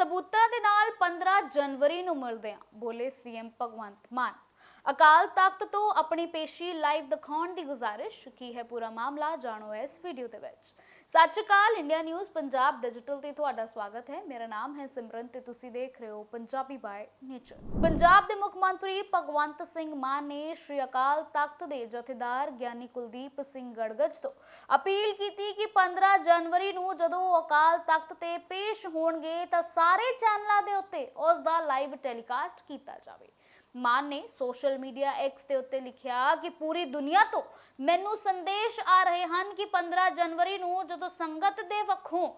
ਸਬੂਤਾਂ ਦੇ ਨਾਲ 15 ਜਨਵਰੀ ਨੂੰ ਮਿਲਦੇ ਹਾਂ। ਬੋਲੇ ਸੀਐਮ ਭਗਵੰਤ ਮਾਨ। ਅਕਾਲ ਤਖਤ ਤੋਂ ਆਪਣੀ ਪੇਸ਼ੀ ਲਾਈਵ ਦਿਖਾਉਣ ਦੀ ਗੁਜ਼ਾਰਿਸ਼ ਕੀ ਹੈ ਪੂਰਾ ਮਾਮਲਾ ਜਾਣੋ ਇਸ ਵੀਡੀਓ ਦੇ ਵਿੱਚ। Sat Shri Akal India news Punjab digital ਤੇ ਤੁਹਾਡਾ ਸਵਾਗਤ ਹੈ। ਮੇਰਾ ਨਾਮ ਹੈ ਸਿਮਰਨ ਤੇ ਤੁਸੀਂ ਦੇਖ ਰਹੇ ਹੋ ਪੰਜਾਬੀ ਬਾਏ ਨੇਚਰ। ਪੰਜਾਬ ਦੇ ਮੁੱਖ ਮੰਤਰੀ ਭਗਵੰਤ ਸਿੰਘ ਮਾਨ ਨੇ ਸ਼੍ਰੀ ਅਕਾਲ ਤਖਤ ਦੇ ਜਥੇਦਾਰ ਗਿਆਨੀ ਕੁਲਦੀਪ ਸਿੰਘ ਗੜਗੜ ਤੋਂ ਅਪੀਲ ਕੀਤੀ ਕਿ 15 ਜਨਵਰੀ ਨੂੰ ਜਦੋਂ ਉਹ ਅਕਾਲ ਤਖਤ ਤੇ ਪੇਸ਼ ਹੋਣਗੇ ਤਾਂ ਸਾਰੇ ਚੈਨਲਾਂ ਦੇ ਉੱਤੇ ਉਸ ਦਾ ਲਾਈਵ ਟੈਲੀਕਾਸਟ ਕੀਤਾ ਜਾਵੇ। ਮਾਨ ਨੇ ਸੋਸ਼ਲ ਮੀਡੀਆ ਐਕਸ ਦੇ ਉੱਤੇ ਲਿਖਿਆ ਕਿ ਪੂਰੀ ਦੁਨੀਆ ਤੋਂ ਮੈਨੂੰ ਸੰਦੇਸ਼ ਆ ਰਹੇ ਹਨ ਕਿ 15 ਜਨਵਰੀ ਨੂੰ ਜਦੋਂ ਸੰਗਤ ਦੇ ਵੱਖੋਂ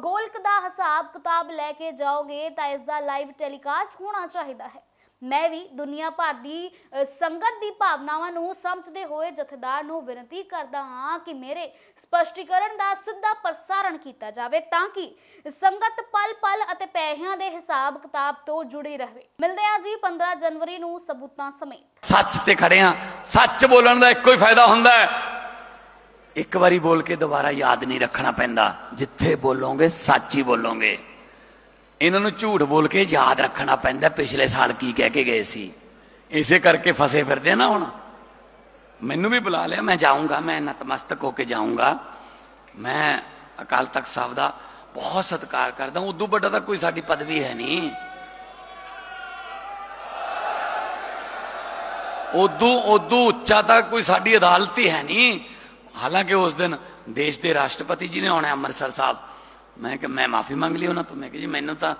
ਗੋਲਕ ਦਾ ਹਿਸਾਬ ਕਿਤਾਬ ਲੈ ਕੇ ਜਾਓਗੇ ਤਾਂ ਇਸ ਦਾ ਲਾਈਵ ਟੈਲੀਕਾਸਟ ਹੋਣਾ ਚਾਹੀਦਾ ਹੈ। ਮੈਂ ਵੀ ਦੁਨੀਆ ਭਰ ਦੀ ਸੰਗਤ ਦੀ ਭਾਵਨਾਵਾਂ ਨੂੰ ਸਮਝਦੇ ਹੋਏ ਜਥੇਦਾਰ ਨੂੰ ਬੇਨਤੀ ਕਰਦਾ ਹਾਂ ਕਿ ਮੇਰੇ ਸਪਸ਼ਟੀਕਰਨ ਦਾ ਸਿੱਧਾ ਪ੍ਰਸਾਰਣ ਕੀਤਾ ਜਾਵੇ ਤਾਂ ਕਿ ਸੰਗਤ ਪਲ-ਪਲ ਅਤੇ ਪੈਸਿਆਂ ਦੇ ਹਿਸਾਬ ਕਿਤਾਬ ਤੋਂ ਜੁੜੀ ਰਹੇ। ਮਿਲਦੇ ਹਾਂ ਜੀ 15 ਜਨਵਰੀ ਨੂੰ ਸਬੂਤਾਂ ਸਮੇਤ। ਸੱਚ ਤੇ ਖੜੇ ਆ ਸੱਚ ਬੋਲਣ ਦਾ ਇੱਕੋ ਹੀ ਫਾਇਦਾ ਹੁੰਦਾ ਹੈ। ਇੱਕ ਵਾਰੀ ਬੋਲ ਕੇ ਦੁਬਾਰਾ ਯਾਦ ਨਹੀਂ ਰੱਖਣਾ ਪੈਂਦਾ। ਜਿੱਥੇ ਬੋਲੋਗੇ, ਸੱਚ ਹੀ ਬੋਲੋਗੇ। ਇਹਨਾਂ ਨੂੰ ਝੂਠ ਬੋਲ ਕੇ ਯਾਦ ਰੱਖਣਾ ਪੈਂਦਾ, ਪਿਛਲੇ ਸਾਲ ਕੀ ਕਹਿ ਕੇ ਗਏ ਸੀ। ਇਸੇ ਕਰਕੇ ਫਸੇ ਫਿਰਦੇ ਨਾ ਹੁਣ। ਮੈਨੂੰ ਵੀ ਬੁਲਾ ਲਿਆ, ਮੈਂ ਜਾਊਂਗਾ, ਮੈਂ ਨਤਮਸਤਕ ਹੋ ਕੇ ਜਾਊਂਗਾ। ਮੈਂ ਅਕਾਲ ਤਖਤ ਸਾਹਿਬ ਦਾ ਬਹੁਤ ਸਤਿਕਾਰ ਕਰਦਾ ਉਦੋਂ ਵੱਡਾ ਤਾਂ ਕੋਈ ਸਾਡੀ ਪਦਵੀ ਹੈ ਨਹੀਂ। ਉਦੋਂ ਉਦੋਂ ਉੱਚਾ ਤਾਂ ਕੋਈ ਸਾਡੀ ਅਦਾਲਤ ਹੀ ਹੈ ਨਹੀਂ। ਹਾਲਾਂਕਿ ਉਸ ਦਿਨ ਦੇਸ਼ ਦੇ ਰਾਸ਼ਟਰਪਤੀ ਜੀ ਨੇ ਆਉਣਾ ਅੰਮ੍ਰਿਤਸਰ ਸਾਹਿਬ। ਮੈਂ ਕਿ ਮੈਂ ਮਾਫੀ ਮੰਗ ਲਈ ਉਹਨਾਂ ਤੋਂ। ਮੈਂ ਕਿ ਜੀ, ਮੈਨੂੰ ਤਾਂ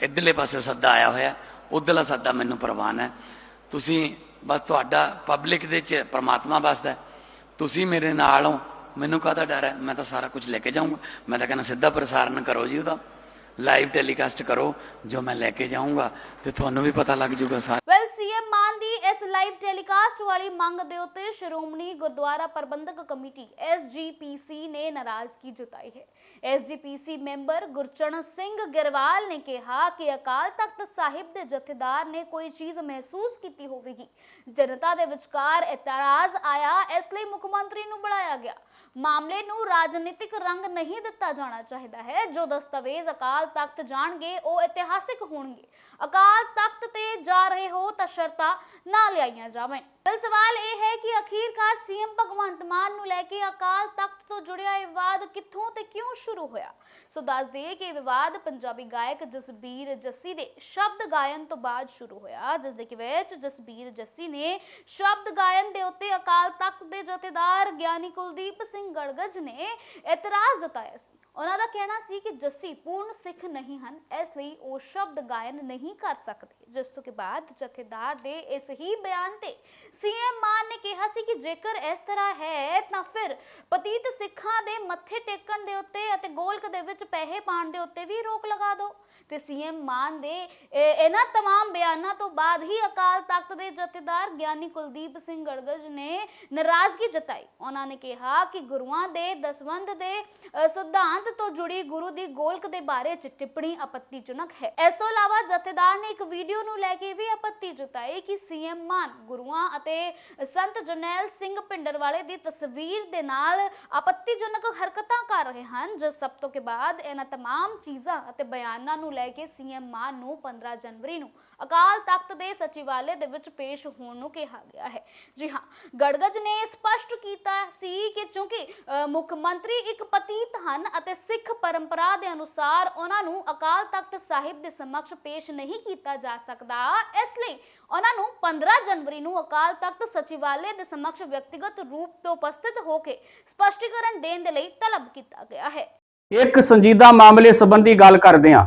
ਇੱਧਰਲੇ ਪਾਸੇ ਸੱਦਾ ਆਇਆ ਹੋਇਆ। ਉਧਰਲਾ ਸੱਦਾ ਮੈਨੂੰ ਪ੍ਰਵਾਨ ਹੈ। ਤੁਸੀਂ ਬਸ ਤੁਹਾਡਾ ਪਬਲਿਕ ਦੇ ਚ ਪ੍ਰਮਾਤਮਾ ਵਸਦਾ ਤੁਸੀਂ ਮੇਰੇ ਨਾਲ ਹੋ। ਮੈਨੂੰ ਕਾਹਦਾ ਡਰ ਹੈ? ਮੈਂ ਤਾਂ ਸਾਰਾ ਕੁਝ ਲੈ ਕੇ ਜਾਊਂਗਾ। ਮੈਂ ਤਾਂ ਕਹਿੰਦਾ, ਸਿੱਧਾ ਪ੍ਰਸਾਰਣ ਕਰੋ ਜੀ ਉਹਦਾ। ਲਾਈਵ ਟੈਲੀਕਾਸਟ ਕਰੋ, ਜੋ ਮੈਂ ਲੈ ਕੇ ਜਾਊਂਗਾ, ਤੇ ਤੁਹਾਨੂੰ ਵੀ ਪਤਾ ਲੱਗ ਜਾਊਗਾ ਸਾਰਾ ਵੈਲ ਸੀਐਮ ਮਾਨ ਦੀ ਇਸ ਲਾਈਵ ਟੈਲੀਕਾਸਟ ਵਾਲੀ ਮੰਗ ਦੇ ਉੱਤੇ ਸ਼੍ਰੋਮਣੀ ਗੁਰਦੁਆਰਾ ਪ੍ਰਬੰਧਕ ਕਮੇਟੀ ਐਸਜੀਪੀਸੀ ਨੇ ਨਾਰਾਜ਼ਗੀ ਜਤਾਈ ਹੈ। ਐਸਜੀਪੀਸੀ ਮੈਂਬਰ ਗੁਰਚਰਨ ਸਿੰਘ ਗਿਰਵਾਲ ਨੇ ਕਿਹਾ ਕਿ ਅਕਾਲ ਤਖਤ ਸਾਹਿਬ ਦੇ ਜਥੇਦਾਰ ਨੇ ਕੋਈ ਚੀਜ਼ ਮਹਿਸੂਸ ਕੀਤੀ ਹੋਵੇਗੀ। ਜਨਤਾ ਦੇ ਵਿਚਕਾਰ ਇਤਰਾਜ਼ ਆਇਆ, ਇਸ ਲਈ ਮੁੱਖ ਮੰਤਰੀ ਨੂੰ ਬੁਲਾਇਆ ਗਿਆ। ਮਾਮਲੇ ਨੂੰ ਰਾਜਨੀਤਿਕ ਰੰਗ ਨਹੀਂ ਦਿੱਤਾ ਜਾਣਾ ਚਾਹੀਦਾ ਹੈ। ਜੋ ਦਸਤਾਵੇਜ਼ ਅਕਾਲ ਤਖਤ ਜਾਣਗੇ, ਉਹ ਇਤਿਹਾਸਿਕ ਹੋਣਗੇ। ਅਕਾਲ ਤਖਤ ਤੇ ਜਾ ਰਹੇ ਹੋ ਤਾਂ ਸ਼ਰਤਾਂ ਨਾ ਲਿਆਈਆਂ ਜਾਵੇਂ। ਫਿਰ ਸਵਾਲ ਇਹ ਹੈ ਕਿ ਅਖੀਰਕਾਰ ਸੀਐਮ ਭਗਵੰਤ ਮਾਨ ਨੂੰ ਲੈ ਕੇ ਅਕਾਲ ਤਖਤ ਤੋਂ ਜੁੜਿਆ ਇਹ ਵਿਵਾਦ ਕਿੱਥੋਂ ਤੇ ਕਿਉਂ ਸ਼ੁਰੂ ਹੋਇਆ? ਸੋ ਦੱਸ ਦਈਏ ਕਿ ਇਹ ਵਿਵਾਦ ਪੰਜਾਬੀ ਗਾਇਕ ਜਸਬੀਰ ਜੱਸੀ ਦੇ ਸ਼ਬਦ ਗਾਇਨ ਤੋਂ ਬਾਅਦ ਸ਼ੁਰੂ ਹੋਇਆ। ਜਿਸ ਦੇ ਵਿੱਚ ਜਸਬੀਰ ਜੱਸੀ ਨੇ ਸ਼ਬਦ ਗਾਇਨ ਦੇ ਉੱਤੇ ਅਕਾਲ ਤਖਤ ਦੇ ਜਥੇਦਾਰ ਗਿਆਨੀ ਕੁਲਦੀਪ ਸਿੰਘ ਗੜਗੜ ਨੇ ਇਤਰਾਜ਼ ਜਤਾਇਆ ਸੀ। ਉਹਨਾਂ ਦਾ ਕਹਿਣਾ ਸੀ ਕਿ ਜੱਸੀ ਪੂਰਨ ਸਿੱਖ ਨਹੀਂ ਹਨ, ਇਸ ਲਈ ਉਹ ਸ਼ਬਦ ਗਾਇਨ ਨਹੀਂ ਕਰ ਸਕਦੇ। ਜਿਸ ਤੋਂ ਕਿ ਬਾਅਦ ਜਥੇਦਾਰ ਦੇ ਇਸ ਹੀ ਬਿਆਨ ਤੇ ਸੀਐਮ ਮਾਨ ਨੇ ਕਿਹਾ ਸੀ ਕਿ ਜੇਕਰ ਇਸ ਤਰ੍ਹਾਂ ਹੈ, ਤਾਂ ਫਿਰ ਪਤੀਤ ਸਿੱਖਾਂ ਦੇ ਮੱਥੇ ਟੇਕਣ ਦੇ ਉੱਤੇ ਅਤੇ ਗੋਲਕ ਦੇ ਵਿੱਚ ਪੈਸੇ ਪਾਉਣ ਦੇ ਉੱਤੇ ਵੀ ਰੋਕ ਲਗਾ ਦਿਓ। ਤੇ ਸੀਐਮ ਮਾਨ ਦੇ ਇਹ- ਇਹਨਾਂ तमाम ਬਿਆਨਾਂ ਤੋਂ ਬਾਅਦ ਹੀ ਅਕਾਲ ਤਖਤ ਦੇ ਜਥੇਦਾਰ ਗਿਆਨੀ ਕੁਲਦੀਪ ਸਿੰਘ ਗੜਗੜ ਨੇ ਨਾਰਾਜ਼ਗੀ ਜਤਾਈ ਉਹਨਾਂ ਨੇ ਕਿਹਾ ਕਿ ਗੁਰੂਆਂ ਦੇ ਦਸਵੰਧ ਦੇ ਅ, ਸਿਧਾਂਤ ਤੋਂ ਜੁੜੀ ਗੁਰੂ ਦੀ ਗੋਲਕ ਦੇ ਬਾਰੇ ਚ ਟਿੱਪਣੀ ਆਪੱਤੀਜਨਕ ਹੈ ਇਸ ਤੋਂ ਇਲਾਵਾ ਜਥੇਦਾਰ ਨੇ ਇੱਕ ਵੀਡੀਓ ਨੂੰ ਲੈ ਕੇ ਵੀ ਆਪੱਤੀ ਜਤਾਈ ਕਿ ਸੀਐਮ ਮਾਨ ਗੁਰੂਆਂ ਅਤੇ ਸੰਤ ਜਰਨੈਲ ਸਿੰਘ ਪਿੰਡਰਵਾਲੇ ਦੀ ਤਸਵੀਰ ਦੇ ਨਾਲ ਆਪੱਤੀਜਨਕ ਹਰਕਤਾਂ ਕਰ ਰਹੇ ਹਨ ਜਿਸ ਸਭ ਤੋਂ ਕੇ ਬਾਅਦ ਇਹਨਾਂ तमाम ਚੀਜ਼ਾਂ ਅਤੇ ਬਿਆਨਾਂ ਨੂੰ ਲੈ ਕੇ ਸੀਐਮ ਮਾਨ ਨੂੰ 15 ਜਨਵਰੀ ਨੂੰ ਅਕਾਲ ਤਖਤ ਦੇ ਸਚਿਵਾਲੇ ਦੇ ਵਿੱਚ ਪੇਸ਼ ਹੋਣ ਨੂੰ ਕਿਹਾ ਗਿਆ ਹੈ। ਜੀ ਹਾਂ, ਗੜਗਜ ਨੇ ਸਪਸ਼ਟ ਕੀਤਾ ਸੀ ਕਿ ਚੂੰਕਿ ਮੁੱਖ ਮੰਤਰੀ ਇੱਕ ਪਤੀਤ ਹਨ ਅਤੇ ਸਿੱਖ ਪਰੰਪਰਾ ਦੇ ਅਨੁਸਾਰ ਉਹਨਾਂ ਨੂੰ ਅਕਾਲ ਤਖਤ ਸਾਹਿਬ ਦੇ ਸਮਕਸ਼ ਪੇਸ਼ ਨਹੀਂ ਕੀਤਾ ਜਾ ਸਕਦਾ। ਇਸ ਲਈ ਉਹਨਾਂ ਨੂੰ 15 ਜਨਵਰੀ ਨੂੰ ਅਕਾਲ ਤਖਤ ਸਚਿਵਾਲੇ ਦੇ ਸਮਕਸ਼ ਵਿਅਕਤੀਗਤ ਰੂਪ ਤੋਂ ਉਪਸਥਿਤ ਹੋ ਕੇ ਸਪਸ਼ਟੀਕਰਨ ਦੇਣ ਦੇ ਲਈ ਤਲਬ ਕੀਤਾ ਗਿਆ ਹੈ। ਇੱਕ ਸੰਜੀਦਾ ਮਾਮਲੇ ਸੰਬੰਧੀ ਗੱਲ ਕਰਦੇ ਹਾਂ।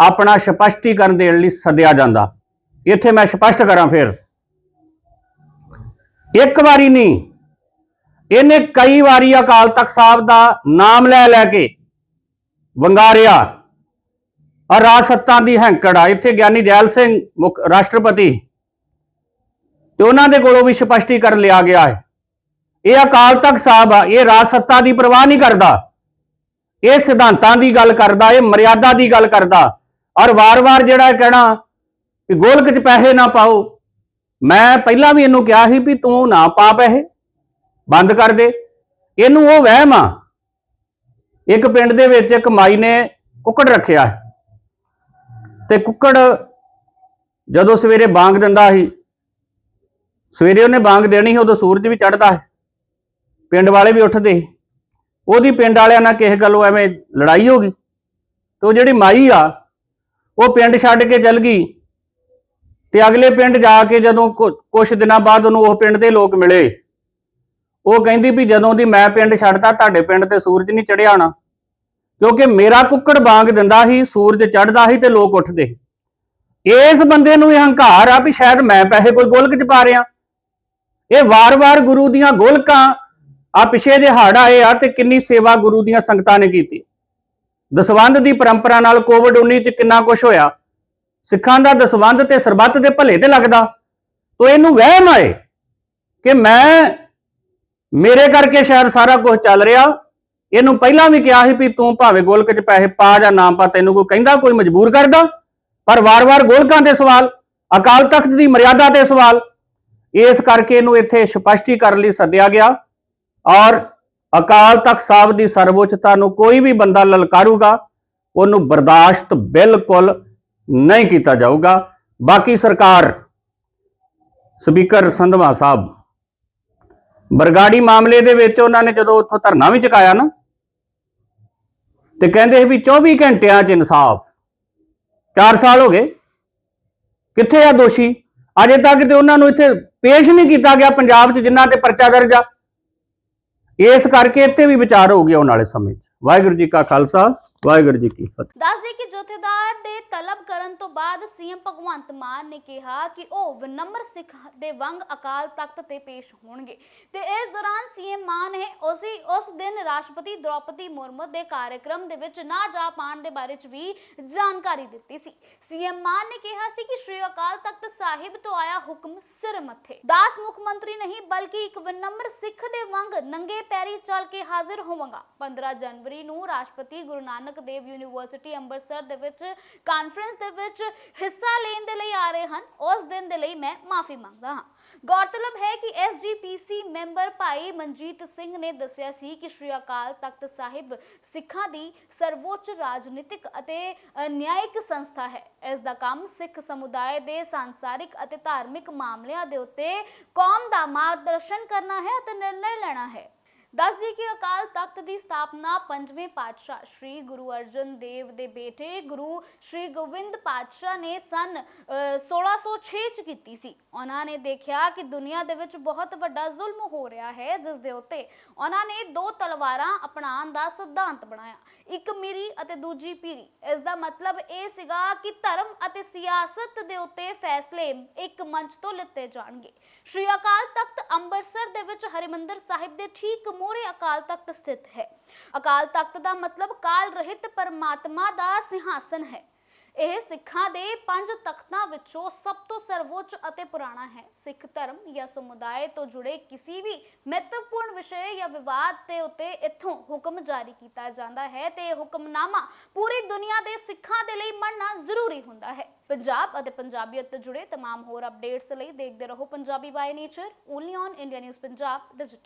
ਆਪਣਾ ਸਪਸ਼ਟੀਕਰਨ ਦੇਣ ਲਈ ਸੱਦਿਆ ਜਾਂਦਾ। ਇੱਥੇ ਮੈਂ ਸਪਸ਼ਟ ਕਰਾਂ ਫਿਰ। ਇੱਕ ਵਾਰੀ ਨਹੀਂ, ਇਹਨੇ ਕਈ ਵਾਰੀ ਅਕਾਲ ਤਖਤ ਸਾਹਿਬ ਦਾ ਨਾਮ ਲੈ ਲੈ ਕੇ ਵੰਗਾਰਿਆ। ਔਰ ਰਾਜ ਸੱਤਾ ਦੀ ਹੈਂਕੜ ਆ, ਇੱਥੇ ਗਿਆਨੀ ਜੈਲ ਸਿੰਘ ਮੁੱਖ ਰਾਸ਼ਟਰਪਤੀ। ਤੇ ਉਹਨਾਂ ਦੇ ਕੋਲੋਂ ਵੀ ਸਪਸ਼ਟੀਕਰਨ ਲਿਆ ਗਿਆ ਹੈ। ਇਹ ਅਕਾਲ ਤਖਤ ਸਾਹਿਬ ਆ, ਇਹ ਰਾਜ ਸੱਤਾ ਦੀ ਪਰਵਾਹ ਨਹੀਂ ਕਰਦਾ। ਇਹ ਸਿਧਾਂਤਾਂ ਦੀ ਗੱਲ ਕਰਦਾ, ਇਹ ਮਰਿਆਦਾ ਦੀ ਗੱਲ ਕਰਦਾ। ਔਰ ਵਾਰ-ਵਾਰ ਜਿਹੜਾ ਕਹਿਣਾ ਕਿ ਗੋਲਕ 'ਚ ਪੈਸੇ ਨਾ ਪਾਓ। ਮੈਂ ਪਹਿਲਾਂ ਵੀ ਇਹਨੂੰ ਕਿਹਾ ਸੀ ਵੀ ਤੂੰ ਨਾ ਪਾ ਪੈਸੇ, ਬੰਦ ਕਰ ਦੇ। ਇਹਨੂੰ ਉਹ ਵਹਿਮ ਆ। ਇੱਕ ਪਿੰਡ ਦੇ ਵਿੱਚ ਇੱਕ ਮਾਈ ਨੇ ਕੁੱਕੜ ਰੱਖਿਆ ਹੈ ਤੇ ਕੁੱਕੜ ਜਦੋਂ ਸਵੇਰੇ ਬਾਂਗ ਦਿੰਦਾ ਸੀ, ਸਵੇਰੇ ਉਹਨੇ ਬਾਂਗ ਦੇਣੀ ਸੀ, ਉਦੋਂ ਸੂਰਜ ਵੀ ਚੜਦਾ ਹੈ ਪਿੰਡ ਵਾਲੇ ਵੀ ਉੱਠਦੇ ਸੀ। ਉਹਦੀ ਪਿੰਡ ਵਾਲਿਆਂ ਨਾਲ ਕਿਸੇ ਗੱਲੋਂ ਐਵੇਂ ਲੜਾਈ ਹੋ ਗਈ। ਤੇ ਉਹ ਜਿਹੜੀ ਮਾਈ ਆ ਉਹ ਪਿੰਡ ਛੱਡ ਕੇ ਚਲ ਗਈ ਤੇ ਅਗਲੇ ਪਿੰਡ ਜਾ ਕੇ ਜਦੋਂ ਕੁਝ ਦਿਨਾਂ ਬਾਅਦ ਉਹਨੂੰ ਉਹ ਪਿੰਡ ਦੇ ਲੋਕ ਮਿਲੇ। ਉਹ ਕਹਿੰਦੀ ਵੀ ਜਦੋਂ ਦੀ ਮੈਂ ਪਿੰਡ ਛੱਡਤਾ, ਤੁਹਾਡੇ ਪਿੰਡ ਤੇ ਸੂਰਜ ਨਹੀਂ ਚੜਿਆ ਹੋਣਾ ਕਿਉਂਕਿ ਮੇਰਾ ਕੁੱਕੜ ਬਾਂਗ ਦਿੰਦਾ ਸੀ, ਸੂਰਜ ਚੜਦਾ ਸੀ ਤੇ ਲੋਕ ਉੱਠਦੇ ਇਸ ਬੰਦੇ ਨੂੰ ਇਹ ਹੰਕਾਰ ਆ ਵੀ ਸ਼ਾਇਦ ਮੈਂ ਪੈਸੇ ਕੋਈ ਗੋਲਕ ਚ ਪਾ ਰਿਆਂ ਇਹ ਵਾਰ-ਵਾਰ ਗੁਰੂ ਦੀਆਂ ਗੋਲਕਾਂ ਆ ਪਿਛੇ ਜੇ ਹੜ ਆਏ ਆ ਤੇ ਕਿੰਨੀ ਸੇਵਾ ਗੁਰੂ ਦੀਆਂ ਸੰਗਤਾਂ ਨੇ ਕੀਤੀ। ਦਸਵੰਧ ਦੀ ਪਰੰਪਰਾ ਨਾਲ ਕੋਵਿਡ 19 ਚ ਕਿੰਨਾ ਕੁਝ ਹੋਇਆ? ਸਿੱਖਾਂ ਦਾ ਦਸਵੰਧ ਤੇ ਸਰਬੱਤ ਦੇ ਭਲੇ ਤੇ ਲੱਗਦਾ? ਤੋ ਇਹਨੂੰ ਵਹਿਮ ਆਏ ਕਿ ਮੈਂ, ਮੇਰੇ ਕਰਕੇ ਸ਼ਾਇਦ ਸਾਰਾ ਕੁਝ ਚੱਲ ਰਿਹਾ। ਇਹਨੂੰ ਪਹਿਲਾਂ ਵੀ ਕਿਹਾ ਸੀ ਵੀ ਤੂੰ ਭਾਵੇਂ ਗੋਲਕ 'ਚ ਪੈਸੇ ਪਾ ਜਾਂ ਨਾ ਪਾ, ਤੈਨੂੰ ਕੋਈ ਕਹਿੰਦਾ, ਕੋਈ ਮਜਬੂਰ ਕਰਦਾ। ਪਰ ਵਾਰ-ਵਾਰ ਗੋਲਕਾਂ ਦੇ ਸਵਾਲ, ਅਕਾਲ ਤਖਤ ਦੀ ਮਰਿਆਦਾ ਤੇ ਸਵਾਲ। ਇਸ ਕਰਕੇ ਇਹਨੂੰ ਇੱਥੇ ਸਪਸ਼ਟੀਕਰਨ ਲਈ ਸੱਦਿਆ ਗਿਆ। ਔਰ ਅਕਾਲ ਤਖਤ ਸਾਹਿਬ ਦੀ ਸਰਵਉੱਚਤਾ ਨੂੰ ਕੋਈ ਵੀ ਬੰਦਾ ਲਲਕਾਰੂਗਾ, ਉਹਨੂੰ ਬਰਦਾਸ਼ਤ ਬਿਲਕੁਲ ਨਹੀਂ ਕੀਤਾ ਜਾਊਗਾ। ਬਾਕੀ ਸਰਕਾਰ, ਸਪੀਕਰ ਸੰਧਵਾ ਸਾਹਿਬ, ਬਰਗਾੜੀ ਮਾਮਲੇ ਦੇ ਵਿੱਚ ਉਹਨਾਂ ਨੇ ਜਦੋਂ ਉੱਥੋਂ ਧਰਨਾ ਵੀ ਚੁਕਾਇਆ ਨਾ, ਤੇ ਕਹਿੰਦੇ ਸੀ ਵੀ 24 ਘੰਟਿਆਂ 'ਚ ਇਨਸਾਫ 4 ਸਾਲ ਹੋ ਗਏ। ਕਿੱਥੇ ਆ ਦੋਸ਼ੀ? ਅਜੇ ਤੱਕ ਤੇ ਉਹਨਾਂ ਨੂੰ ਇੱਥੇ ਪੇਸ਼ ਨਹੀਂ ਕੀਤਾ ਗਿਆ, ਪੰਜਾਬ 'ਚ ਜਿਨ੍ਹਾਂ ਤੇ ਪਰਚਾ ਦਰਜ ਆ। ਇਸ ਕਰਕੇ ਇੱਥੇ ਵੀ ਵਿਚਾਰ ਹੋ ਗਿਆ ਆਉਣ ਵਾਲੇ ਸਮੇਂ 'ਚ। ਵਾਹਿਗੁਰੂ ਜੀ ਕਾ ਖਾਲਸਾ ਵਾਹਿਗੁਰੂ ਜੀ ਕੀ ਫਤਿਹ। ਦੱਸ ਦੇ ਕਿ ਜਥੇਦਾਰ ਦੇ ਤਲਬ ਕਰਨ ਤੋਂ ਬਾਅਦ ਸੀਐਮ ਭਗਵੰਤ ਮਾਨ ਨੇ ਕਿਹਾ ਕਿ ਉਹ ਵਿਨਮਰ ਸਿੱਖ ਦੇ ਵੰਗ ਅਕਾਲ ਤਖਤ ਤੇ ਪੇਸ਼ ਹੋਣਗੇ ਤੇ ਇਸ ਦੌਰਾਨ ਸੀਐਮ ਮਾਨ ਨੇ ਉਸੇ, ਉਸ ਦਿਨ ਰਾਸ਼ਟਰਪਤੀ ਦ੍ਰੋਪਦੀ ਮੁਰਮੂ ਦੇ ਕਾਰਜਕ੍ਰਮ ਦੇ ਵਿੱਚ ਨਾ ਜਾ ਪਾਣ ਦੇ ਬਾਰੇ ਚ ਵੀ ਜਾਣਕਾਰੀ ਦਿੱਤੀ ਸੀ। ਸੀਐਮ ਮਾਨ ਨੇ ਕਿਹਾ ਸੀ ਕਿ ਸ਼੍ਰੀ ਅਕਾਲ ਤਖਤ ਸਾਹਿਬ ਤੋਂ ਆਇਆ ਹੁਕਮ ਸਿਰ ਮੱਥੇ। ਦਾਸ ਮੁੱਖ ਮੰਤਰੀ ਨਹੀਂ, ਬਲਕਿ ਇੱਕ ਵਿਨਮਰ ਸਿੱਖ ਦੇ ਵਾਂਗ ਨੰਗੇ ਪੈਰੀ ਚੱਲ ਕੇ ਹਾਜ਼ਰ ਹੋਵਾਂਗਾ। 15 ਜਨਵਰੀ ਨੂੰ ਰਾਸ਼ਟਰਪਤੀ ਗੁਰੂ ਨਾਨਕ ਦੇਵ ਯੂਨੀਵਰਸਿਟੀ ਅੰਮ੍ਰਿਤਸਰ ਦੇ ਵਿੱਚ ਕਾਨਫਰੰਸ ਦੇ ਵਿੱਚ ਹਿੱਸਾ ਲੈਣ ਦੇ ਲਈ ਆ ਰਹੇ ਹਨ। ਉਸ ਦਿਨ ਦੇ ਲਈ ਮੈਂ ਮਾਫੀ ਮੰਗਦਾ ਹਾਂ। ਗੌਰਤਲਬ ਹੈ ਕਿ ਐਸਜੀਪੀਸੀ ਮੈਂਬਰ ਭਾਈ ਮਨਜੀਤ ਸਿੰਘ ਨੇ ਦੱਸਿਆ ਸੀ ਕਿ ਸ਼੍ਰੀ ਅਕਾਲ ਤਖਤ ਸਾਹਿਬ ਸਿੱਖਾਂ ਦੀ ਸਰਵੋੱਚ ਰਾਜਨੀਤਿਕ ਅਤੇ ਨਿਆਇਕ ਸੰਸਥਾ ਹੈ। ਇਸ ਦਾ ਕੰਮ ਸਿੱਖ ਸਮੁਦਾਇ ਦੇ ਸੰਸਾਰਿਕ ਅਤੇ ਧਾਰਮਿਕ ਮਾਮਲਿਆਂ ਦੇ ਉੱਤੇ ਕੌਮ ਦਾ ਮਾਰਗਦਰਸ਼ਨ ਕਰਨਾ ਹੈ ਅਤੇ ਨਿਰਣੈ ਲੈਣਾ ਹੈ। ਦੱਸ ਦਈਏ ਕਿ ਅਕਾਲ ਤਖਤ ਦੀ ਸਥਾਪਨਾ ਪੰਜਵੇਂ ਪਾਤਸ਼ਾਹ ਸ੍ਰੀ ਗੁਰੂ ਅਰਜਨ ਦੇਵ ਦੇ ਬੇਟੇ ਗੁਰੂ ਸ੍ਰੀ ਗੋਬਿੰਦ ਪਾਤਸ਼ਾਹ ਨੇ ਸਨ 1606 ਚ ਕੀਤੀ ਸੀ। ਉਹਨਾਂ ਨੇ ਦੇਖਿਆ ਕਿ ਦੁਨੀਆ ਦੇ ਵਿੱਚ ਬਹੁਤ ਵੱਡਾ ਜ਼ੁਲਮ ਹੋ ਰਿਹਾ ਹੈ, ਜਿਸ ਦੇ ਉੱਤੇ ਉਹਨਾਂ ਨੇ ਦੋ ਤਲਵਾਰਾਂ ਅਪਣਾਉਣ ਦਾ ਸਿਧਾਂਤ ਬਣਾਇਆ। ਇੱਕ ਮੀਰੀ ਅਤੇ ਦੂਜੀ ਪੀਰੀ। ਇਸ ਦਾ ਮਤਲਬ ਇਹ ਸੀਗਾ ਕਿ ਧਰਮ ਅਤੇ ਸਿਆਸਤ ਦੇ ਉੱਤੇ ਫੈਸਲੇ ਇੱਕ ਮੰਚ ਤੋਂ ਲਿੱਤੇ ਜਾਣਗੇ। ਸ਼੍ਰੀ ਅਕਾਲ ਤਖਤ ਅੰਮ੍ਰਿਤਸਰ ਦੇ ਵਿੱਚ ਹਰਿਮੰਦਰ ਸਾਹਿਬ ਦੇ ਠੀਕ ਮੂਹਰੇ ਅਕਾਲ ਤਖਤ ਸਥਿਤ ਹੈ ਅਕਾਲ ਤਖਤ ਦਾ ਮਤਲਬ ਕਾਲ ਰਹਿਤ ਪਰਮਾਤਮਾ ਦਾ ਸਿੰਘਾਸਨ ਹੈ ਇਹ ਸਿੱਖਾਂ ਦੇ ਪੰਜ ਤਖਤਾਂ ਵਿੱਚੋਂ ਸਭ ਤੋਂ ਸਰਵੋੱਚ ਅਤੇ ਪੁਰਾਣਾ ਹੈ ਸਿੱਖ ਧਰਮ ਜਾਂ ਸਮੁਦਾਇ ਤੋਂ ਜੁੜੇ ਕਿਸੇ ਵੀ ਮਹੱਤਵਪੂਰਨ ਵਿਸ਼ੇ ਜਾਂ ਵਿਵਾਦ ਤੇ ਉੱਤੇ ਇੱਥੋਂ ਹੁਕਮ ਜਾਰੀ ਕੀਤਾ ਜਾਂਦਾ ਹੈ ਤੇ ਇਹ ਹੁਕਮਨਾਮਾ ਪੂਰੀ ਦੁਨੀਆ ਦੇ ਸਿੱਖਾਂ ਦੇ ਲਈ ਮੰਨਣਾ ਜ਼ਰੂਰੀ ਹੁੰਦਾ ਹੈ ਪੰਜਾਬ ਅਤੇ ਪੰਜਾਬੀਅਤ ਤੋਂ ਜੁੜੇ तमाम ਹੋਰ ਅਪਡੇਟਸ ਲਈ ਦੇਖਦੇ ਰਹੋ Punjabi by nature only on India News Punjab digital